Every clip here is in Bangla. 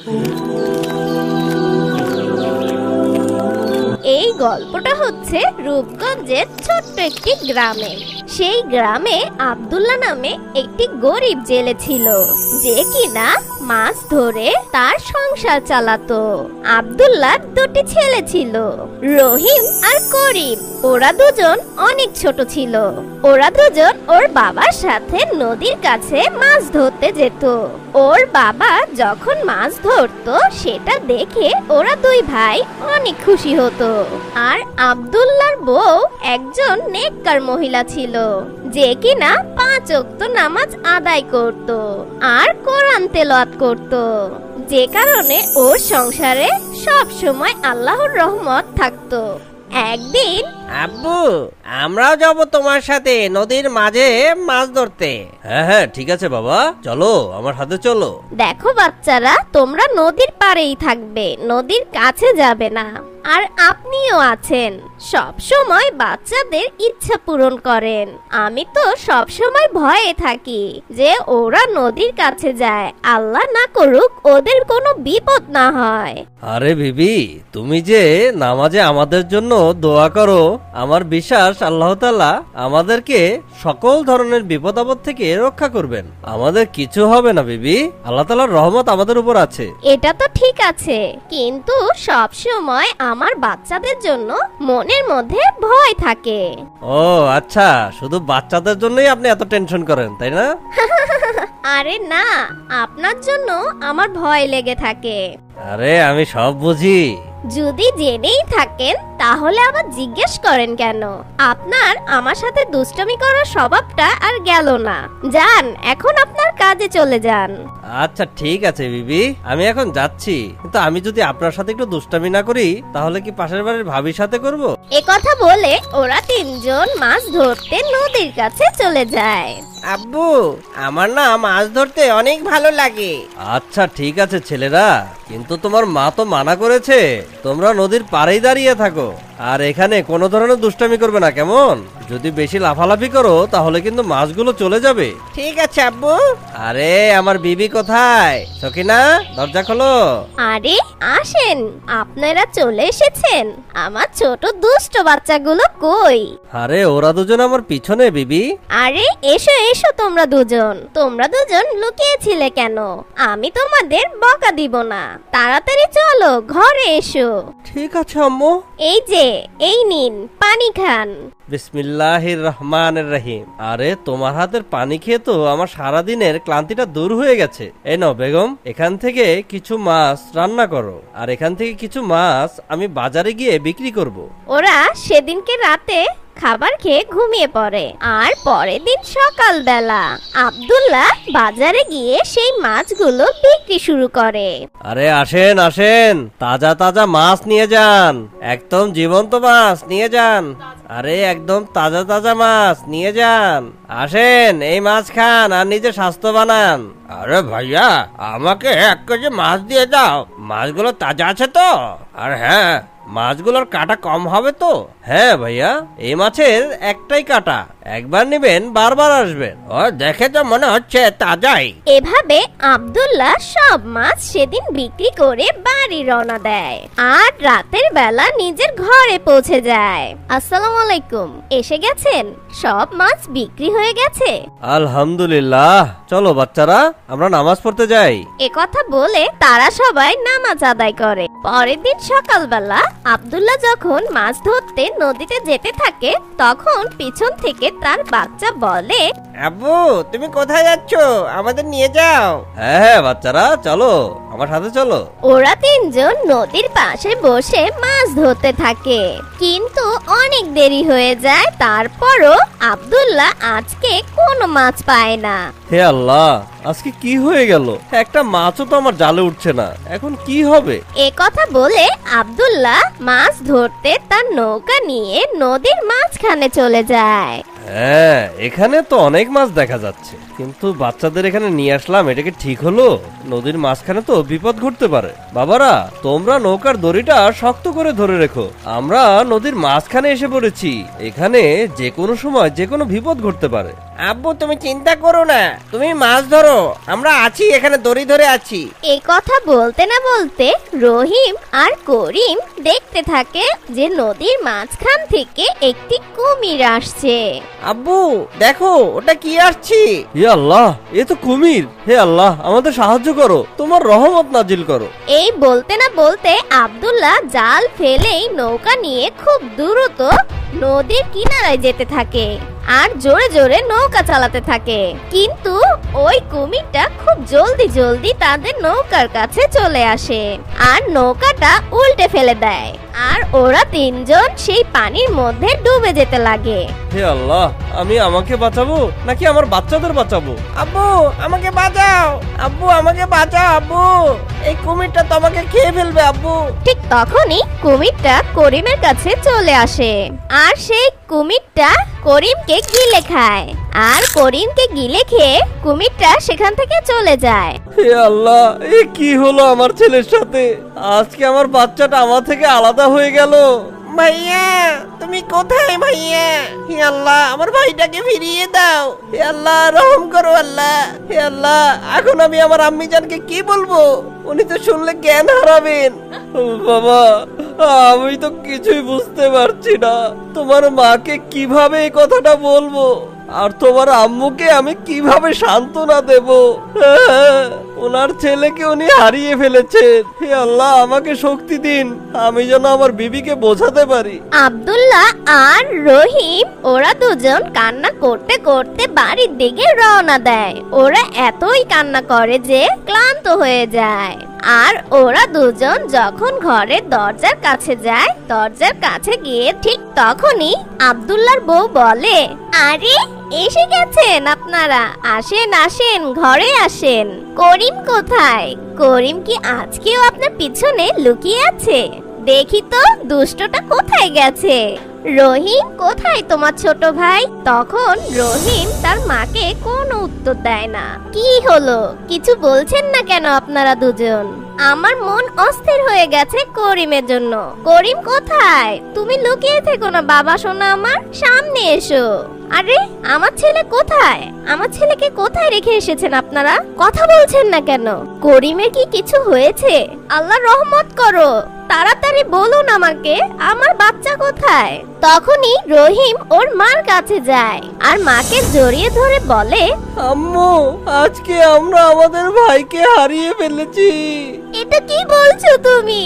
এই গল্পটা হচ্ছে রূপগঞ্জের ছোট্ট একটি গ্রামে। সেই গ্রামে আব্দুল্লাহ নামে একটি গরিব জেলে ছিল, যে কিনা মাছ ধরে তার সংসার চালাতো। আব্দুল্লাহর দুটি ছেলে ছিল, রহিম আর করিম। ওরা দুজন অনেক ছোট ছিল। ওরা দুজন ওর বাবার সাথে নদীর কাছে মাছ ধরতে যেত। ওর বাবা যখন মাছ ধরতো, সেটা দেখে ওরা দুই ভাই অনেক খুশি হতো। আর আব্দুল্লাহর বউ একজন নেককার মহিলা ছিল। যে কিনা পাঁচ ওয়াক্ত নামাজ আদায় করত আর কোরআন তেলাওয়াত করত। যে কারণে ওর সংসারে সব সময় আল্লাহর রহমত থাকতো। একদিন আব্বু আমরাও যাব তোমার সাথে নদীর মাঝে মাছ ধরতে। হ্যাঁ হ্যাঁ ঠিক আছে বাবা। চলো আমার সাথে চলো। দেখো বাচ্চারা তোমরা নদীর পাড়েই থাকবে নদীর কাছে যাবে না। আর আপনিও আছেন। সব সময় বাচ্চাদের ইচ্ছা পূরণ করেন। আমি তো সব সময় ভয়ে থাকি যে ওরা নদীর কাছে যায়। আল্লাহ না করুক ওদের কোনো বিপদ না হয়। আরে বিবি তুমি যে নামাজে আমাদের জন্য দোয়া করো আমার বিশ্বাস আল্লাহ তাআলা আমাদেরকে সকল ধরনের বিপদ আপদ থেকে রক্ষা করবেন। আমাদের কিছু হবে না বিবি আল্লাহ তাআলার রহমত আমাদের উপর আছে। এটা তো ঠিক আছে কিন্তু সব সময় আমার বাচ্চাদের জন্য মনের মধ্যে ভয় থাকে। ও আচ্ছা শুধু বাচ্চাদের জন্যই আপনি এত টেনশন করেন তাই না? আরে না আপনার জন্য আমার ভয় লেগে থাকে। আরে আমি সব বুঝি। যদি জেনেই থাকেন, তাহলে আবার জিজ্ঞেস করেন কেন? আপনার আমার সাথে দুষ্টমি করার স্বভাবটা আর গেল না। যান, এখন আপনার কাজে চলে যান। আচ্ছা ঠিক আছে বিবি। আমি এখন যাচ্ছি। কিন্তু আমি যদি আপনার সাথে একটু দুষ্টামি না করি, তাহলে কি পাশের বাড়ির ভাবির সাথে করব? কথা বলে ওরা তিনজন মাছ ধরতে নদীর কাছে চলে যায়। আব্বু আমার না মাছ ধরতে অনেক ভালো লাগে। আচ্ছা ঠিক আছে ছেলেরা কিন্তু তোমার মা তো মানা করেছে তোমরা নদীর পাড়েই দাঁড়িয়ে থাকো। আর এখানে কোনো ধরনের দুষ্টামি করবে না কেমন? যদি বেশি লাফালাফি করো তাহলে কিন্তু মাছগুলো চলে যাবে। ঠিক আছে আব্বু। আরে আমার বিবি কোথায়? সকিনা দরজা খোলো। আরে আসেন। আপনারা চলে এসেছেন। আমার ছোট দুষ্ট বাচ্চাগুলো কই? আরে ওরা দুজন আমার পিছনে বিবি। আরে এসো এসো তোমরা দুজন। তোমরা দুজন লুকিয়েছিলে কেন? আমি তোমাদের বকা দিব না। তাড়াতাড়ি চলো ঘরে এসো। ঠিক আছে আম্মু। এই যে এই নিন পানি খান। বিসমিল্লাহির রহমানের রহিম আরে তোমার হাতের পানি খেয়ে তো আমার সারাদিনের ক্লান্তিটা দূর হয়ে গেছে। এই নাও বেগম এখান থেকে কিছু মাছ রান্না করো। আর এখান থেকে কিছু মাছ আমি বাজারে গিয়ে বিক্রি করব। ওরা সেদিনকে রাতে খাবার খেয়ে ঘুমিয়ে পড়ে। আর পরের দিন সকালবেলা আব্দুল্লাহ বাজারে গিয়ে সেই মাছগুলো বিক্রি শুরু করে। আরে আসেন আসেন তাজা তাজা মাছ নিয়ে যান। একদম জীবন্ত মাছ নিয়ে যান। আরে একদম তাজা তাজা মাছ নিয়ে যান। আসেন এই মাছ খান আর নিজে স্বাস্থ্য বানান। আরে ভাইয়া আমাকে এক কেজি মাছ দিয়ে দাও। মাছগুলো তাজা আছে তো? আর হ্যাঁ মাছগুলোর কাটা কম হবে তো? হ্যাঁ ভাইয়া এই মাছের একটাই কাটা। একবার নেবেন বারবার আসবেন। ও দেখে তো মনে হচ্ছে তাজাই। এভাবে আব্দুল্লাহ সব মাছ সেদিন বিক্রি করে বাড়ি রওনা দেয় আর রাতের বেলা নিজের ঘরে পৌঁছে যায়। আসসালামু আলাইকুম এসে গেছেন? সব মাছ বিক্রি হয়ে গেছে? আলহামদুলিল্লাহ। চলো বাচ্চারা আমরা নামাজ পড়তে যাই। এ কথা বলে তারা সবাই নামাজ আদায় করে। পরের দিন সকালবেলা আব্দুল্লাহ যখন মাছ ধরতে নদীতে যেতে থাকে তখন পিছন থেকে তার বাচ্চা বলে আব্বু তুমি কোথায় যাচ্ছ? আমাদের নিয়ে যাও। হ্যাঁ হ্যাঁ বাচ্চারা চলো আমার সাথে চলো। ওরা তিনজন নদীর পাশে বসে মাছ ধরতে থাকে। কিন্তু অনেক দেরি হয়ে যায় তারপরও আব্দুল্লাহ আজকে কোনো মাছ পায় না। হে আল্লাহ আজকে কি হয়ে গেল? একটা মাছও তো আমার জালে উঠছে না। এখন কি হবে? এ কথা বলে আব্দুল্লাহ মাছ ধরতে তার নৌকা নিয়ে নদীর মাঝখানে চলে যায়। হ্যাঁ এখানে তো অনেক মাছ দেখা যাচ্ছে। কিন্তু বাচ্চাদের এখানে নিয়ে আসলাম এটা কি ঠিক হলো? নদীর মাঝখানে তো বিপদ ঘটতে পারে। বাবারা তোমরা নৌকার দড়িটা শক্ত করে ধরে রেখো। আমরা নদীর মাঝখানে এসে পড়েছি। এখানে যে কোনো সময় যে কোনো বিপদ ঘটতে পারে। আব্বু তুমি চিন্তা করো না। তুমি মাছ ধরো আমরা আছি এখানে দড়ি ধরে আছি। এই কথা বলতে না বলতে রহিম আর করিম দেখতে থাকে যে নদীর মাঝখান থেকে একটি কুমির আসছে। আব্বু দেখো ওটা কি আসছি? হে আল্লাহ এ তো কুমির। হে আল্লাহ আমাদের সাহায্য করো। তোমার রহমত নাজিল করো। এই বলতে না বলতে আব্দুল্লাহ জাল ফেলেই নৌকা নিয়ে খুব দ্রুত নদীর কিনারায় যেতে থাকে আর জোরে জোরে নৌকা চালাতে থাকে। কিন্তু ওই কুমিরটা খুব জলদি জলদি তাদের নৌকার কাছে চলে আসে আর নৌকাটা উল্টে ফেলে দেয়। আর ওরা তিনজন সেই পানির মধ্যে ডুবে যেতে লাগে। হে আল্লাহ আমি আমাকে বাঁচাবো নাকি আমার বাচ্চাদের বাঁচাবো? আব্বু আমাকে বাঁচাও। আব্বু আমাকে বাঁচাও আব্বু। এই কুমিরটা তো আমাকে খেয়ে ফেলবে আব্বু। ঠিক তখনই কুমিরটা করিমের কাছে চলে আসে। আর সেই কুমিরটা করিমকে গিলে খায়। আর করিমকে গিলে খেয়ে কুমিরটা সেখান থেকে চলে যায়। হে আল্লাহ এ কি হলো আমার ছেলের সাথে? আজকে আমার বাচ্চাটা আমার থেকে আলাদা হয়ে গেল। ভাইয়া তুমি কোথায় ভাইয়া? হে আল্লাহ আমার ভাইটাকে ফিরিয়ে দাও। হে আল্লাহ রহম করো আল্লাহ। হে আল্লাহ এখন আমি আমার আম্মি জানকে কি বলব? উনি তো শুনলে জ্ঞান হারাবেন। বাবা আমি তো কিছুই বুঝতে পারছি না। তোমার মাকে কীভাবে এই কথাটা বলব? আর তোমার আম্মুকে আমি কীভাবে সান্ত্বনা দেব? ওনার ছেলেকে উনি হারিয়ে ফেলেছেন। হে আল্লাহ, আমাকে শক্তি দিন। আমি যেন আমার বিবিকে বোঝাতে পারি। আব্দুল্লাহ আর রহিম, ওরা দুজন কান্না করতে করতে বাড়ির দিকে রওনা দেয়। ওরা এতই কান্না করে যে ক্লান্ত হয়ে যায়। আর ওরা দুজন যখন ঘরের দরজার কাছে যায়, দরজার কাছে গিয়ে ঠিক তখনই আব্দুল্লাহর বউ বলে, আরে এসে গেছেন আপনারা। আসেন আসেন, ঘরে আসেন। করিম কোথায়? করিম কি আজকেও আপনার পিছনে লুকিয়ে আছে? দেখি তো, দুষ্টটা কোথায় গেছে? রহিম কোথায় তোমার ছোট ভাই? তখন রহিম তার মাকে কোনো উত্তর দেয় না। কি হলো? কিছু বলছেন না কেন আপনারা দুজন? আমার মন অস্থির হয়ে গেছে করিমের জন্য। করিম কোথায়? তুমি লুকিয়ে থেকো না, বাবা সোনা আমার। সামনে এসো। আরে, আমার ছেলে কোথায়? আমার ছেলেকে কোথায় রেখে এসেছেন আপনারা? কথা বলছেন না কেন? করিমের কি কিছু হয়েছে? আল্লাহ রহমত করো। তাড়াতাড়ি বলুন আমাকে আমার বাচ্চা কোথায়? তখনই রহিম ওর মার কাছে যায় আর মাকে জড়িয়ে ধরে বলে আম্মু আজকে আমরা আমাদের ভাইকে হারিয়ে ফেলেছি। এটা কি বলছো তুমি?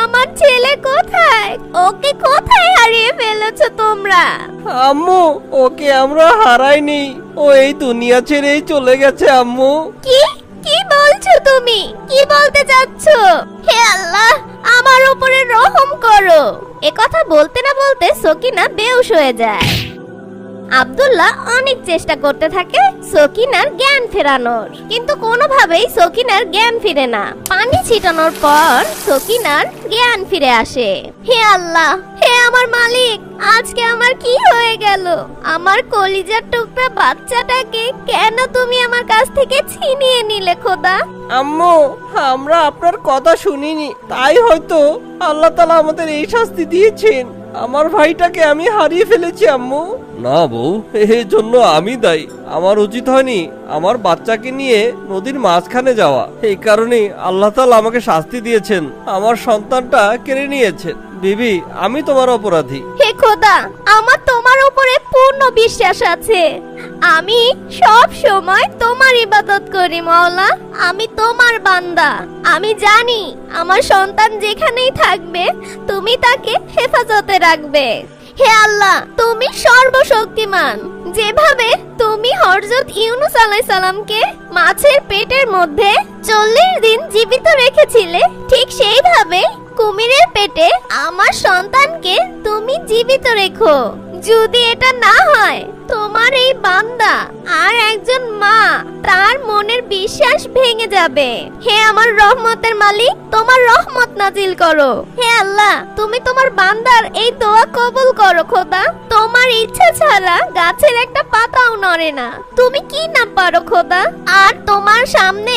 আমার ছেলে কোথায়? ওকে কোথায় হারিয়ে ফেলেছো তোমরা? আম্মু ওকে আমরা হারাইনি। ও এই দুনিয়া ছেড়েই চলে গেছে আম্মু। কি? কি বলছো তুমি? কি বলতে চাচ্ছ? হে আল্লাহ, আমার উপরে রহম করো। এ কথা বলতে না বলতে সকিনা বেউস হয়ে যায়। আব্দুল্লাহ অনেক চেষ্টা করতে থাকে সকিনার জ্ঞান ফেরানোর। কিন্তু কোনোভাবেই সকিনার জ্ঞান ফিরে না। পানি ছিটানোর পর সকিনার জ্ঞান ফিরে আসে। হে আল্লাহ, হে আমার মালিক আজকে আমার কি হয়ে গেল? আমার কলিজার টুকরা বাচ্চাটাকে কেন তুমি আমার কাছ থেকে ছিনিয়ে নিলে খোদা? আম্মু আমরা আপনার কথা শুনিনি তাই হয়তো আল্লাহ তালা আমাদের এই শাস্তি দিয়েছেন। আমার ভাইটাকে আমি হারিয়ে ফেলেছি আম্মু। না বউ এর জন্য আমি দায়ী। আমার উচিত হয়নি আমার বাচ্চাকে নিয়ে নদীর মাঝখানে যাওয়া। এই কারণে আল্লাহ তালা আমাকে শাস্তি দিয়েছেন। আমার সন্তানটা কেড়ে নিয়েছেন বিবি, আমি তোমার অপরাধী। হে খোদা, আমার তোমার উপরে পূর্ণ বিশ্বাস আছে। আমি সব সময় তোমার ইবাদত করি, মাওলা। আমি তোমার বান্দা। আমি জানি আমার সন্তান যেখানেই থাকবে, তুমি তাকে হেফাজতে রাখবে। হে আল্লাহ, তুমি সর্বশক্তিমান। যেভাবে তুমি হরজত ইউনুস আলাই সালামকে মাছের পেটের মধ্যে চল্লিশ দিন জীবিত রেখেছিলে, ঠিক সেইভাবে কুমিরের পেটে আমার সন্তানকে তুমি জীবিত রেখো। যদি এটা না হয়, তোমার এই বান্দা আর একজন মা, তার মনের বিশ্বাস ভেঙে যাবে। হে আমার রহমতের মালিক, তোমার রহমত নাজিল করো। হে আল্লাহ, তুমি তোমার বান্দার এই দোয়া কবুল করো, খোদা। তোমার ইচ্ছা ছাড়া গাছের একটা পাতাও নড়ে না। তুমি কি না পারো, খোদা? আর তোমার সামনে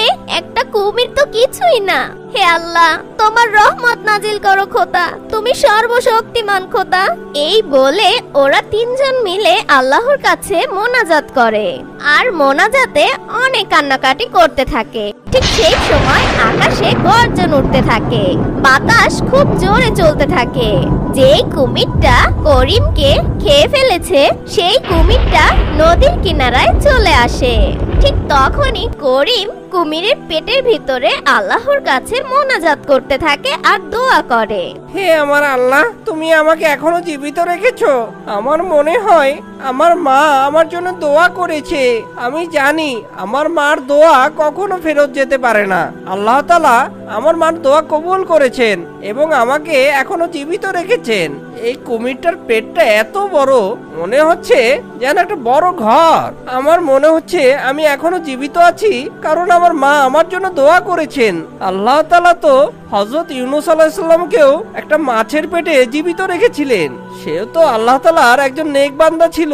কুমির তো কিছুই না। হে আল্লাহ, তোমার রহমত নাজিল করো খোদা। তুমি সর্বশক্তিমান খোদা। এই বলে ওরা তিনজন মিলে আল্লাহর কাছে মোনাজাত করে। আর মোনাজাতে অনেক কান্নাকাটি করতে থাকে। ঠিক সেই সময় আকাশে গর্জন উঠতে থাকে। বাতাস খুব জোরে চলতে থাকে। যেই কুমিরটা করিমকে খেয়ে ফেলেছে, সেই কুমিরটা নদীর কিনারায় চলে আসে। ঠিক তখনই করিম কুমিরের পেটের ভিতরে আল্লাহর কাছে মোনাজাত করতে থাকে আর দোয়া করে। হে আমার আল্লাহ, তুমি আমাকে এখনও জীবিত রেখেছো। আমার মনে হয় আমার মা আমার জন্য দোয়া করেছে। আমি জানি আমার মার দোয়া কখনো ফেরত যেতে পারে না। আল্লাহ তালা আমার মার দোয়া কবুল করেছেন এবং আমাকে এখনও জীবিত রেখেছেন। এই কুমিরটার পেটটা এত বড়, মনে হচ্ছে যেন একটা বড় ঘর। আমার মনে হচ্ছে আমি এখনও জীবিত আছি, কারণ আমার মা আমার জন্য দোয়া করেছেন। আল্লাহ তালা তো হজরত ইউনুস আলাহিসাল্লামকেও একটা মাছের পেটে জীবিত রেখেছিলেন। সেও তো আল্লাহ তালার একজন নেক বান্দা ছিল।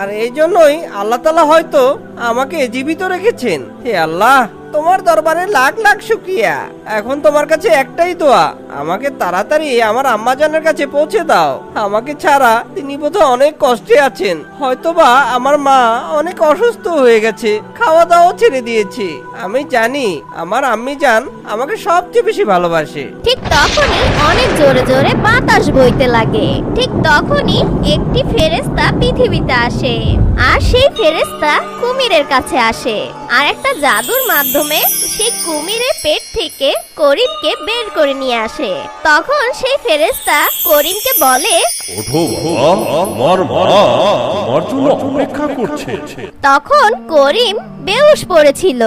আর এই জন্যই আল্লাহ তালা হয়তো আমাকে জীবিত রেখেছেন। হে আল্লাহ! তোমার দরবারে লাখ লাখ শুক্রিয়া। এখন তোমার কাছে একটাই দোয়া, আমাকে তাড়াতাড়ি আমার আম্মাজানের কাছে পৌঁছে দাও। আমাকে ছাড়া তিনি বোধহয় অনেক কষ্টে আছেন। হয়তোবা আমার মা অনেক অসুস্থ হয়ে গেছে। খাওয়া দাওয়া ছেড়ে দিয়েছে। আমি জানি আমার আম্মি জান আমাকে সবচেয়ে বেশি ভালোবাসে। ঠিক তখনই অনেক জোরে জোরে বাতাস বইতে লাগে। ঠিক তখনই একটি ফেরেস্তা পৃথিবীতে আসে। আর সেই ফেরেস্তা কুমিরের কাছে আসে। আর একটা জাদুর মাধ্যমে সেই কুমিরের পেট থেকে করিমকে বের করে নিয়ে আসে। তখন সেই ফেরেস্তা করিমকে বলে ওঠো বাবা আমার মা তোমার জন্য অপেক্ষা করছে। তখন করিম বেহুশ পড়েছিল।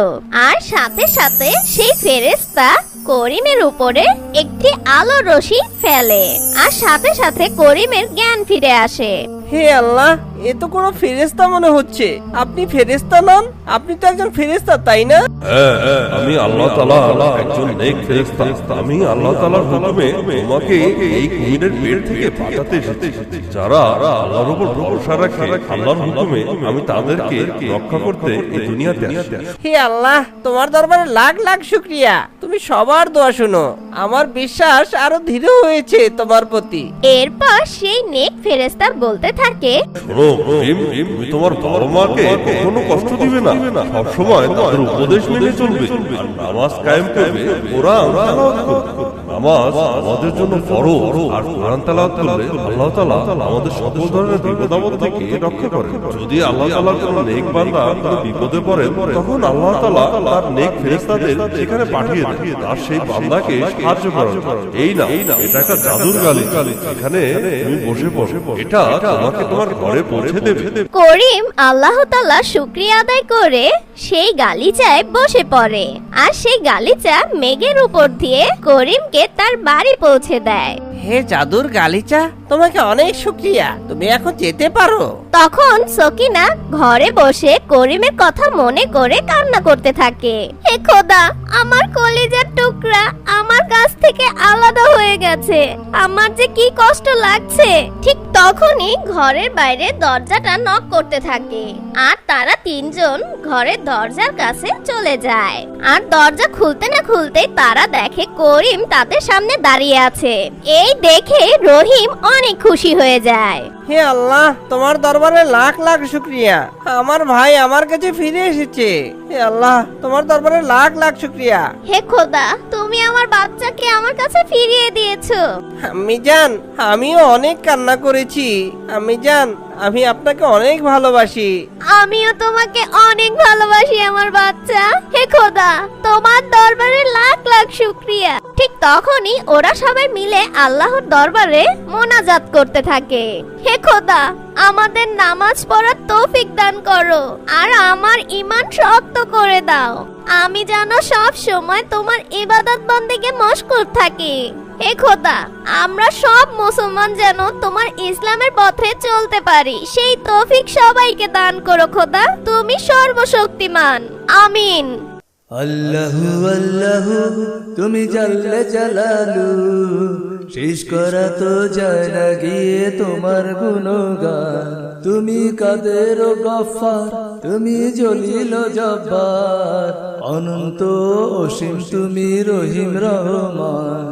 আর সাথে সাথে সেই ফেরেস্তা করিমের উপরে একটি আলো রশি ফেলে। আর সাথে সাথে করিমের জ্ঞান ফিরে আসে। হে আল্লাহ এ তো কোনো ফেরেস্তা মনে হচ্ছে। আপনি ফেরেস্তা নন আপনি তো একজন ফেরেস্তা তাই না? হ্যাঁ আমি আল্লাহ তাআলা একজন নেক ফেরেশতা। আমি আল্লাহ তাআলার হুকুমে তোমাকে এই কুমিরের পেট থেকে বাঁচাতে এসেছি। যারা আল্লাহর উপর ভরসা রাখে আল্লাহর হুকুমে আমি তাদেরকে রক্ষা করতে এই হে আল্লাহ তোমার দরবারে লাখ লাখ শুক্রিয়া। তুমি সবার দোয়া শুনো। আমার বিশ্বাস আরও ধীরে হয়েছে তোমার প্রতি। এরপর সেই নেক ফেরেস্তা বলতে থাকে শোনো ভীম তুমি তোমার বাবা মাকে কখনো কষ্ট দিবে না। সবসময় তাদের উপদেশ মেনে চলবে। আর নামাজ কায়েম করবে। ওরা করবে। নামাজ আমাদের জন্য ফরজ। আর কোরআন তেলাওয়াত করলে আল্লাহ আমাদের সকল ধরনের থেকে রক্ষা করেন। যদি আল্লাহ কোনো নেক বান্দা কোনো বিপদে পড়ে তখন আল্লাহ তাআলা তার নেক ফেরেশতাদের সেখানে পাঠিয়ে দেন। তার সেই বান্দাকে সাহায্য করার জন্য। এই না, এটা একটা জাদুর গালি। এখানে বসে বসে এটা তোমাকে তোমার ঘরে পৌঁছে দেবে। করিম, আল্লাহ তাআলা শুক্রিয়া আদায় করে সেই গালিচায় বসে পড়ে আর সেই গালিচা মেঘের উপর দিয়ে করিমকে তার বাড়ি পৌঁছে দেয়। হে জাদুর গালিচা, তোমাকে অনেক শুক্রিয়া তুমি এখন যেতে পারো। তখন সকিনা ঘরে বসে করিমের কথা মনে করে কান্না করতে থাকে। হে খোদা, আমার কলিজার টুকরা আমার কাছ থেকে আলাদা হয়ে গেছে। আমার যে কি কষ্ট লাগছে। ঠিক তখনই ঘরের বাইরে দরজাটা নক করতে থাকে। আর তারা তিনজন ঘরের দরজার কাছে চলে যায়। আর দরজা খুলতে না খুলতেই তারা দেখে করিম তাদের সামনে দাঁড়িয়ে আছে। এই দেখে রহিম অনেক খুশি হয়ে যায়। হে আল্লাহ তোমার দরবারে লাখ লাখ শুক্রিয়া। আমার ভাই আমার কাছে ফিরে এসেছে। হে আল্লাহ তোমার দরবারে লাখ লাখ শুক্রিয়া। হে খোদা তুমি আমার বাচ্চাকে আমার কাছে ফিরিয়ে দিয়েছ। আমি জান আমিও অনেক কান্না করেছি। আমি জান আমি আপনাকে অনেক ভালোবাসি। আমিও তোমাকে অনেক ভালোবাসি, আমার বাচ্চা। হে খোদা, তোমার দরবারে লাখ লাখ শুক্রিয়া। ঠিক তখনই ওরা সবাই মিলে আল্লাহর দরবারে মোনাজাত করতে থাকে। হে খোদা, আমাদের নামাজ পড়ার তৌফিক দান করো, আর আমার ইমান শক্ত করে দাও। আমি যেন সব সময় তোমার ইবাদত বন্দেগে মশগুল থাকি। হে খোদা, আমরা সব মুসলমান যেন তোমার ইসলামের পথে চলতে পারি। সেই তৌফিক সবাইকে দান করো খোদা, তুমি সর্বশক্তিমান। আমিন। আল্লাহু তুমি জাল্লে জালালু, শেষ করা তো যায় না গিয়ে তোমার গুণগান। তুমি কাদের গফার তুমি জলিল জব্বার। অনন্ত অসীম, তুমি রহিম রহমান।